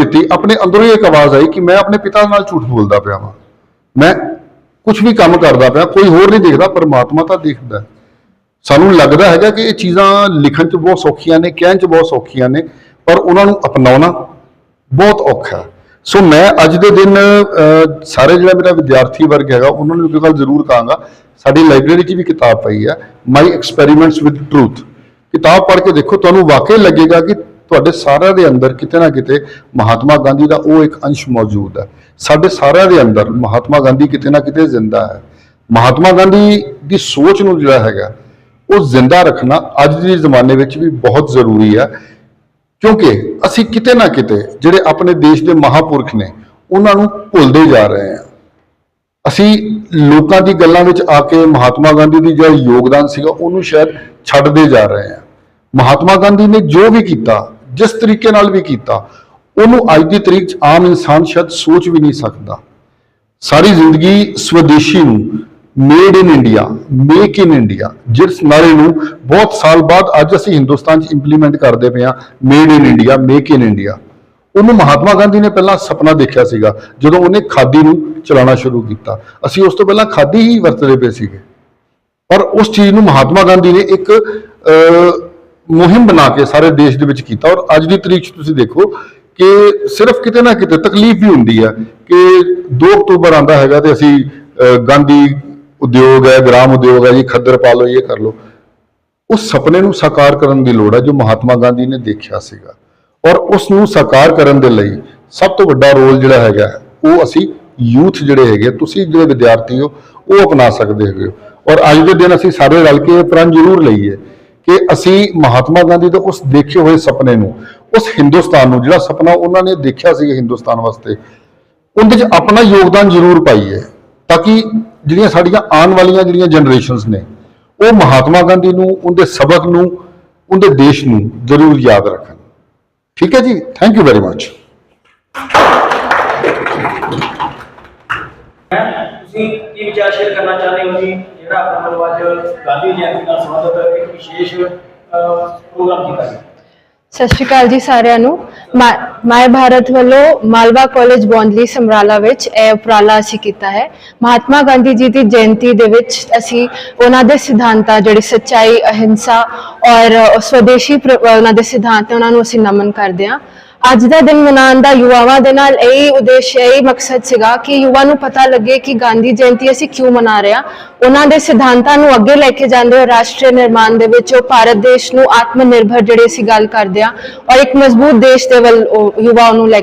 ਦਿੱਤੀ, ਆਪਣੇ ਅੰਦਰੋਂ ਹੀ ਇੱਕ ਆਵਾਜ਼ ਆਈ ਕਿ ਮੈਂ ਆਪਣੇ ਪਿਤਾ ਨਾਲ ਝੂਠ ਬੋਲਦਾ ਪਿਆ ਵਾਂ। ਮੈਂ ਕੁਝ ਵੀ ਕੰਮ ਕਰਦਾ ਪਿਆ, ਕੋਈ ਹੋਰ ਨਹੀਂ ਦੇਖਦਾ, ਪਰਮਾਤਮਾ ਤਾਂ ਦੇਖਦਾ ਸਾਨੂੰ ਲੱਗਦਾ ਹੈਗਾ ਕਿ ਇਹ ਚੀਜ਼ਾਂ ਲਿਖਣ 'ਚ ਬਹੁਤ ਸੌਖੀਆਂ ਨੇ, ਕਹਿਣ 'ਚ ਬਹੁਤ ਸੌਖੀਆਂ ਨੇ, ਪਰ ਉਹਨਾਂ ਨੂੰ ਅਪਣਾਉਣਾ ਬਹੁਤ ਔਖਾ ਸੋ ਮੈਂ ਅੱਜ ਦੇ ਦਿਨ ਸਾਰੇ ਜਿਹੜਾ ਮੇਰਾ ਵਿਦਿਆਰਥੀ ਵਰਗ ਹੈਗਾ, ਉਹਨਾਂ ਨੂੰ ਇੱਕ ਗੱਲ ਜ਼ਰੂਰ ਕਹਾਂਗਾ, ਸਾਡੀ ਲਾਇਬ੍ਰੇਰੀ 'ਚ ਵੀ ਕਿਤਾਬ ਪਈ ਹੈ ਮਾਈ ਐਕਸਪੈਰੀਮੈਂਟਸ ਵਿਦ ਟਰੂਥ ਕਿਤਾਬ ਪੜ੍ਹ ਕੇ ਦੇਖੋ, ਤੁਹਾਨੂੰ ਵਾਕਈ ਲੱਗੇਗਾ ਕਿ ਤੁਹਾਡੇ ਸਾਰਿਆਂ ਦੇ ਅੰਦਰ ਕਿਤੇ ਨਾ ਕਿਤੇ ਮਹਾਤਮਾ ਗਾਂਧੀ ਦਾ ਉਹ ਇੱਕ ਅੰਸ਼ ਮੌਜੂਦ ਹੈ। ਸਾਡੇ ਸਾਰਿਆਂ ਦੇ ਅੰਦਰ ਮਹਾਤਮਾ ਗਾਂਧੀ ਕਿਤੇ ਨਾ ਕਿਤੇ ਜ਼ਿੰਦਾ ਹੈ। ਮਹਾਤਮਾ ਗਾਂਧੀ ਦੀ ਸੋਚ ਨੂੰ ਜਿਹੜਾ ਹੈਗਾ, ਉਹ ਜ਼ਿੰਦਾ ਰੱਖਣਾ ਅੱਜ ਦੇ ਜ਼ਮਾਨੇ ਵਿੱਚ ਵੀ ਬਹੁਤ ਜ਼ਰੂਰੀ ਹੈ। ਕਿਉਂਕਿ ਅਸੀਂ ਕਿਤੇ ਨਾ ਕਿਤੇ ਜਿਹੜੇ ਆਪਣੇ ਦੇਸ਼ ਦੇ ਮਹਾਪੁਰਖ ਨੇ, ਉਹਨਾਂ ਨੂੰ ਭੁੱਲਦੇ ਜਾ ਰਹੇ ਹਾਂ। ਅਸੀਂ ਲੋਕਾਂ ਦੀ ਗੱਲਾਂ ਵਿੱਚ ਆ ਕੇ ਮਹਾਤਮਾ ਗਾਂਧੀ ਦੀ ਜਿਹੜਾ ਯੋਗਦਾਨ ਸੀਗਾ, ਉਹਨੂੰ ਸ਼ਾਇਦ ਛੱਡਦੇ ਜਾ ਰਹੇ ਹਾਂ। ਮਹਾਤਮਾ ਗਾਂਧੀ ਨੇ ਜੋ ਵੀ ਕੀਤਾ ਜਿਸ ਤਰੀਕੇ ਨਾਲ ਵੀ ਕੀਤਾ, ਉਹਨੂੰ ਅੱਜ ਦੀ ਤਰੀਕ 'ਚ ਆਮ ਇਨਸਾਨ ਸ਼ਾਇਦ ਸੋਚ ਵੀ ਨਹੀਂ ਸਕਦਾ। ਸਾਰੀ ਜ਼ਿੰਦਗੀ ਸਵਦੇਸ਼ੀ ਨੂੰ made in India make in India ਜਿਸ ਨਾਰੇ ਨੂੰ ਬਹੁਤ ਸਾਲ ਬਾਅਦ ਅੱਜ ਅਸੀਂ ਹਿੰਦੁਸਤਾਨ 'ਚ ਇੰਪਲੀਮੈਂਟ ਕਰਦੇ ਪਏ ਹਾਂ made in India make in India ਉਹਨੂੰ ਮਹਾਤਮਾ ਗਾਂਧੀ ਨੇ ਪਹਿਲਾਂ ਸੁਪਨਾ ਦੇਖਿਆ ਸੀਗਾ, ਜਦੋਂ ਉਹਨੇ ਖਾਦੀ ਨੂੰ ਚਲਾਉਣਾ ਸ਼ੁਰੂ ਕੀਤਾ। ਅਸੀਂ ਉਸ ਤੋਂ ਪਹਿਲਾਂ ਖਾਦੀ ਹੀ ਵਰਤਦੇ ਪਏ ਸੀਗੇ। ਪਰ ਉਸ ਚੀਜ਼ ਨੂੰ ਮਹਾਤਮਾ ਗਾਂਧੀ ਨੇ ਇੱਕ ਮੁਹਿੰਮ ਬਣਾ ਕੇ ਸਾਰੇ ਦੇਸ਼ ਦੇ ਵਿੱਚ ਕੀਤਾ ਔਰ ਅੱਜ ਦੀ ਤਰੀਕ 'ਚ ਤੁਸੀਂ ਦੇਖੋ ਕਿ ਸਿਰਫ ਕਿਤੇ ਨਾ ਕਿਤੇ ਤਕਲੀਫ ਵੀ ਹੁੰਦੀ ਹੈ ਕਿ 2 ਅਕਤੂਬਰ ਆਂਦਾ ਹੈਗਾ ਤੇ ਅਸੀਂ ਗਾਂਧੀ ਉਦਯੋਗ ਹੈ, ਗ੍ਰਾਮ ਉਦਯੋਗ ਹੈ, ਜੀ ਖੱਦਰ ਪਾ ਲਓ, ਇਹ ਕਰ ਲਓ। ਉਸ ਸੁਪਨੇ ਨੂੰ ਸਾਕਾਰ ਕਰਨ ਦੀ ਲੋੜ ਹੈ ਜੋ ਮਹਾਤਮਾ ਗਾਂਧੀ ਨੇ ਦੇਖਿਆ ਸੀਗਾ। ਔਰ ਉਸ ਨੂੰ ਸਾਕਾਰ ਕਰਨ ਦੇ ਲਈ ਸਭ ਤੋਂ ਵੱਡਾ ਰੋਲ ਜਿਹੜਾ ਹੈਗਾ, ਉਹ ਅਸੀਂ ਯੂਥ ਜਿਹੜੇ ਹੈਗੇ, ਤੁਸੀਂ ਜਿਹੜੇ ਵਿਦਿਆਰਥੀ ਹੋ, ਉਹ ਅਪਣਾ ਸਕਦੇ ਹੈਗੇ ਹੋ। ਔਰ ਅੱਜ ਦੇ ਦਿਨ ਅਸੀਂ ਸਾਰੇ ਰਲ ਕੇ ਇਹ ਪ੍ਰਣ ਜ਼ਰੂਰ ਲਈਏ ਕਿ ਅਸੀਂ ਮਹਾਤਮਾ ਗਾਂਧੀ ਦੇ ਉਸ ਦੇਖੇ ਹੋਏ ਸੁਪਨੇ ਨੂੰ, ਉਸ ਹਿੰਦੁਸਤਾਨ ਨੂੰ, ਜਿਹੜਾ ਸੁਪਨਾ ਉਹਨਾਂ ਨੇ ਦੇਖਿਆ ਸੀ ਹਿੰਦੁਸਤਾਨ ਵਾਸਤੇ, ਉਹਦੇ 'ਚ ਆਪਣਾ ਯੋਗਦਾਨ ਜ਼ਰੂਰ ਪਾਈਏ ਤਾਂ ਕਿ ਜਿਹੜੀਆਂ ਸਾਡੀਆਂ ਆਉਣ ਵਾਲੀਆਂ ਜਿਹੜੀਆਂ ਜਨਰੇਸ਼ਨਸ ਨੇ, ਉਹ ਮਹਾਤਮਾ ਗਾਂਧੀ ਨੂੰ, ਉਹਦੇ ਸਬਕ ਨੂੰ, ਉਹਦੇ ਦੇਸ਼ ਨੂੰ ਜ਼ਰੂਰ ਯਾਦ ਰੱਖਣ। ਠੀਕ ਹੈ ਜੀ? ਥੈਂਕ ਯੂ ਵੈਰੀ ਮਚ ਤੁਸੀਂ ਕੀ ਵਿਚਾਰ ਸ਼ੇਅਰ ਕਰਨਾ ਚਾਹੁੰਦੇ ਹੋ ਜੀ? ਜਿਹੜਾ ਆਪਣਾ ਅੱਜ ਗਾਂਧੀ ਜਯੰਤੀ ਨਾਲ ਸੰਬੰਧਿਤ ਇੱਕ ਵਿਸ਼ੇਸ਼ ਪ੍ਰੋਗਰਾਮ ਕੀਤਾ ਗਿਆ। ਸਤਿ ਸ਼੍ਰੀ ਅਕਾਲ ਜੀ ਸਾਰਿਆਂ ਨੂੰ। ਮਾ- ਭਾਰਤ ਵੱਲੋਂ ਮਾਲਵਾ ਕਾਲਜ ਬੌਂਦਲੀ ਸਮਰਾਲਾ ਵਿੱਚ ਇਹ ਉਪਰਾਲਾ ਅਸੀਂ ਕੀਤਾ ਹੈ। ਮਹਾਤਮਾ ਗਾਂਧੀ ਜੀ ਦੀ ਜਯੰਤੀ ਦੇ ਵਿੱਚ ਅਸੀਂ ਉਹਨਾਂ ਦੇ ਸਿਧਾਂਤਾਂ, ਜਿਹੜੀ ਸੱਚਾਈ, ਅਹਿੰਸਾ ਔਰ ਸਵਦੇਸ਼ੀ ਉਹਨਾਂ ਦੇ ਸਿਧਾਂਤ, ਉਹਨਾਂ ਨੂੰ ਅਸੀਂ ਨਮਨ ਕਰਦੇ ਹਾਂ। ਅੱਜ ਦਾ ਦਿਨ ਮਨਾਉਣ ਦਾ ਯੁਵਾਵਾਂ ਦੇ ਨਾਲ ਇਹ ਉਦੇਸ਼, ਇਹ ਮਕਸਦ ਸੀਗਾ ਕਿ ਯੁਵਾ ਨੂੰ ਪਤਾ ਲੱਗੇ ਕਿ ਗਾਂਧੀ ਜਯੰਤੀ ਅਸੀਂ ਕਿਉਂ ਮਨਾ ਰਹੇ ਹਾਂ। ਉਹਨਾਂ ਦੇ ਸਿਧਾਂਤਾਂ ਨੂੰ ਅੱਗੇ ਲੈ ਕੇ ਜਾਂਦੇ ਹੋ ਰਾਸ਼ਟਰੀ ਨਿਰਮਾਣ ਦੇ ਵਿੱਚ ਉਹ ਭਾਰਤ ਦੇਸ਼ ਨੂੰ ਆਤਮ ਨਿਰਭਰ ਜਿਹੜੇ ਅਸੀਂ ਗੱਲ ਕਰਦੇ ਹਾਂ, ਔਰ ਇੱਕ ਮਜ਼ਬੂਤ ਦੇਸ਼ ਦੇ ਵੱਲ ਉਹ ਯੁਵਾ ਨੂੰ ਲੈ